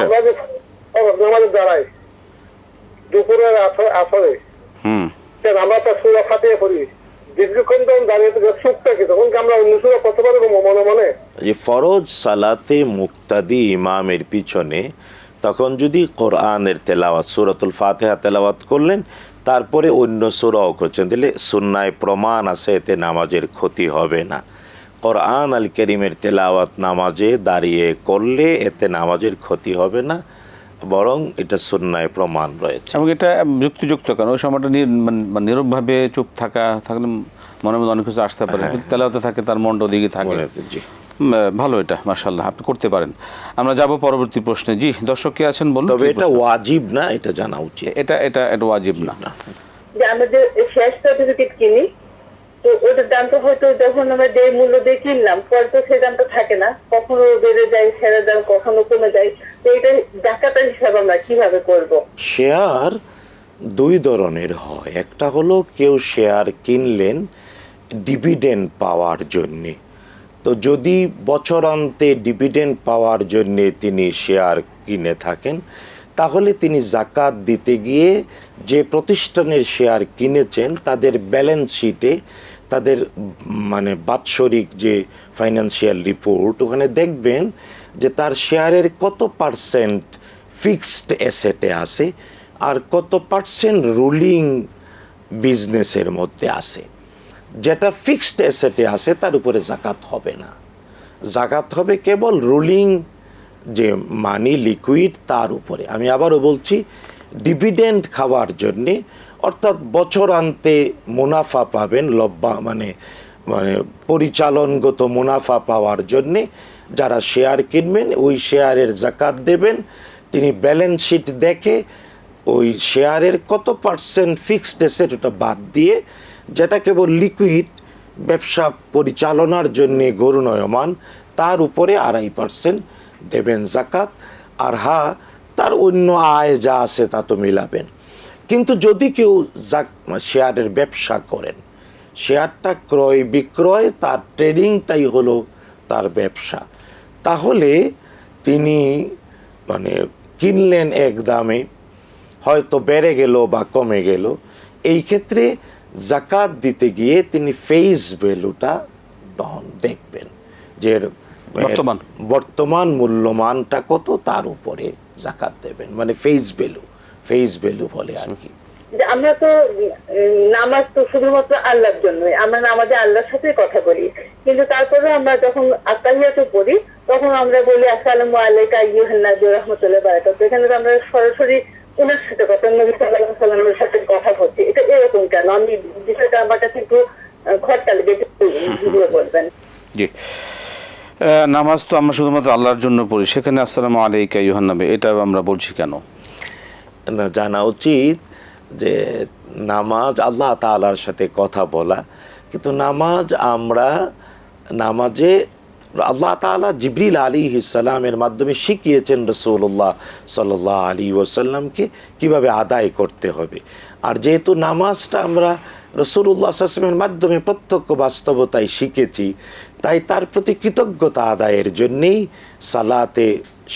আচ্ছা। আমরা যে ফরজ নামাজে দাঁড়াই। দুপুরের আসরে আসরে হুম। আমরা তো সুরা ফাটিয়ে পড়ি। দীর্ঘক্ষণ যখন দাঁড়িয়ে থেকে সুখটা তখন আমরা অন্য সুরা করতে পারব মনে মনে? যে ফরজ সালাতে মুক্তাদি ইমামের পিছনে তখন যদি কোরআনের তেলাওয়াত সুরাতুল ফাতেহা তেলাওয়াত করলেন তারপরে অন্য সুরাও করছেন তাহলে সুন্নায় প্রমাণ আছে এতে নামাজের ক্ষতি হবে না। কোরআন আল করিমের তেলাওয়াত নামাজে দাঁড়িয়ে করলে এতে নামাজের ক্ষতি হবে না বরং এটা সুন্নায় প্রমাণ রয়েছে। এবং এটা যুক্তিযুক্ত কারণ ওই সময়টা মানে- মানে নীরবভাবে চুপ থাকা থাকলে মনে মধ্যে অনেক কিছু আসতে পারে কিন্তু তেলাওতে থাকে তার মনটা ওদিকে থাকে। জি। ভালো এটা মার্শাল্লাহ আপনি করতে পারেন। আমরা যাব পরবর্তী প্রশ্নে। জি দর্শক কে আছেন বলুন? তবে এটা ওয়াজিব না এটা জানা উচিত। এটা এটা এটা ওয়াজিব না। না। আমরা যে শেষ সার্টিফিকেট কিনি তো ওটার দামটা হয়তো যখন আমরা যে মূল্য দিয়ে কিনলাম, পরে তো সেই দামটা থাকে না। কখনো বেড়ে যায় ছেড়ে দাম কখনো কমে যায়। তো এটা ডাকাতার হিসাব আমরা কীভাবে করব? শেয়ার দুই ধরনের হয়। একটা হলো কেউ শেয়ার কিনলেন ডিভিডেন্ড পাওয়ার জন্যে। তো যদি বছরান্তে ডিভিডেন্ড পাওয়ার জন্যে তিনি শেয়ার কিনে থাকেন, তাহলে তিনি জাকাত দিতে গিয়ে যে প্রতিষ্ঠানের শেয়ার কিনেছেন, তাদের ব্যালেন্স শিটে তাদের মানে বাৎসরিক যে ফাইন্যান্সিয়াল রিপোর্ট ওখানে দেখবেন যে তার শেয়ারের কত পার্সেন্ট ফিক্সড অ্যাসেটে আছে আর কত পার্সেন্ট রুলিং বিজনেসের মধ্যে আছে। যেটা ফিক্সড অ্যাসেটে আছে, তার উপরে জাকাত হবে না। জাকাত হবে কেবল রুলিং যে মানি লিকুইড তার উপরে। আমি আবারও বলছি ডিভিডেন্ড খাওয়ার জন্যে অর্থাৎ বছরান্তে মুনাফা পাবেন লব্বা মানে মানে পরিচালনগত মুনাফা পাওয়ার জন্যে যারা শেয়ার কিনবেন, ওই শেয়ারের জাকাত দেবেন। তিনি ব্যালেন্স শিট দেখে ওই শেয়ারের কত পার্সেন্ট ফিক্সড এসেট ওটা বাদ দিয়ে, যেটা কেবল লিকুইড ব্যবসা পরিচালনার জন্যে গরুণয়মান তার উপরে আড়াই পার্সেন্ট দেবেন জাকাত। আর হা, তার অন্য আয় যা আছে তা তো মিলাবেন। কিন্তু যদি কেউ জাক শেয়ারের ব্যবসা করেন শেয়ারটা ক্রয় বিক্রয় তার ট্রেডিংটাই হলো তার ব্যবসা। তাহলে তিনি মানে কিনলেন এক দামে হয়তো বেড়ে গেল বা কমে গেল। এই ক্ষেত্রে জাকাত দিতে গিয়ে তিনি ফেস ভ্যালুটা তখন দেখবেন যে বর্তমান। বর্তমান মূল্যমানটা কত তার উপরে জাকাত দেবেন মানে ফেস ভ্যালু। ফেস ভ্যালু বলে আর কি। আমরা তো নামাজ তো শুধুমাত্র আল্লাহর জন্য আমরা নামাজে আল্লাহর সাথে কথা বলি। কিন্তু তারপরে আমরা যখন আত্মাহিয়াতে পড়ি তখন আমরা বলি আসসালামু আলাইকা আইয়ুহান নবী রাহমাতুল্লাহি বারাকাতুহু। এখানে তো আমরা সরাসরি ওনার সাথে কথা নবী সাল্লাল্লাহু আলাইহি সাল্লামের সাথে কথা বলছি। এটা এরকম কেন? আমি বিষয়টা আমার কাছে একটু ঘরটা লেগে বলবেন। জি। নামাজ তো আমরা শুধুমাত্র আল্লাহর জন্য পড়ি সেখানে আসসালামু আলাইকা ইউহান্নবী এটা আমরা বলছি কেন? জানা উচিত যে নামাজ আল্লাহ তালার সাথে কথা বলা। কিন্তু নামাজ আমরা নামাজে আল্লাহ তালা জিবরিল আলী ইসালামের মাধ্যমে শিখিয়েছেন রসৌল্লাহ সাল্লাহ আলী ওসাল্লামকে কীভাবে আদায় করতে হবে। আর যেহেতু নামাজটা আমরা রসুল্লাহ আসলামের মাধ্যমে প্রত্যক্ষ বাস্তবতায় শিখেছি, তাই তার প্রতি কৃতজ্ঞতা আদায়ের জন্যেই সালাতে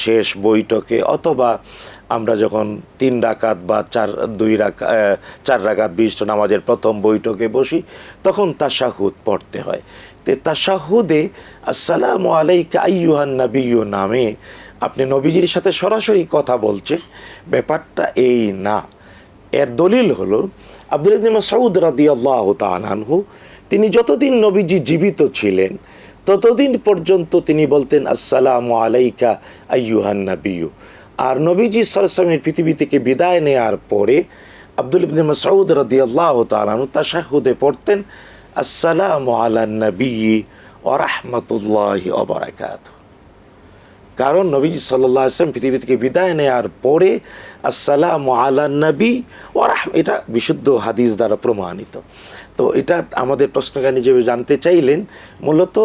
শেষ বৈঠকে অথবা আমরা যখন তিন রাকাত বা চার, দুই রাকা চার রাকাত বিশিষ্ট নামাজের প্রথম বৈঠকে বসি, তখন তাশাহুদ পড়তে হয়। তে তাশাহুদে আসসালামু আলাইকা আইয়ুহান নবিয়্যু নামে। আপনি নবীজির সাথে সরাসরি কথা বলছেন, ব্যাপারটা এই না। এর দলিল হলো, আব্দুল ইবনে মাসউদ রাদিয়াল্লাহু তাআলা তিনি যতদিন নবীজি জীবিত ছিলেন ততদিন পর্যন্ত তিনি বলতেন, আসসালামু আলাইকা, আইয়ুহান নাবিউ আর নবীজি সরসামের পৃথিবী থেকে বিদায় নেয়ার পরে আব্দুল ইবনে মাসউদ রাদিয়াল্লাহু তাআলা আনহু তাশাহুদে পড়তেন, আসসালামু আলান নবী ওয়া রাহমাতুল্লাহি ওয়া বারাকাতুহু। কারণ নবীজি সাল্লাহ আসলাম পৃথিবী থেকে বিদায় নেওয়ার পরে আসসালাম আলা নবী ওরাহ এটা বিশুদ্ধ হাদিস দ্বারা প্রমাণিত। তো এটা আমাদের প্রশ্নকারী হিসেবে জানতে চাইলেন, মূলত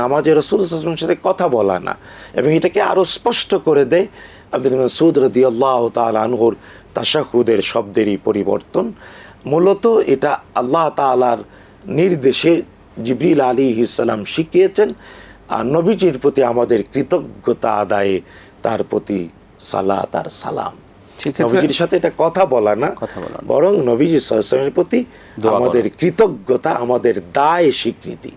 নামাজের রসুল আসলামের সাথে কথা বলা না, এবং এটাকে আরও স্পষ্ট করে দেয় আব্দুল মাসুদ রদি আল্লাহ তাল আনহুর তাশাহুদের শব্দেরই পরিবর্তন। মূলত এটা আল্লাহ তালার নির্দেশে জিবরিল আলী ইসালাম শিখিয়েছেন আর নবীজির প্রতি আমাদের কৃতজ্ঞতা আদায়ে তার প্রতি সালা তার সালাম। নবীজির সাথে এটা কথা বলা না। বরং নবীজি সাল্লাল্লাহু প্রতি আমাদের কৃতজ্ঞতা আমাদের দায় স্বীকৃতি।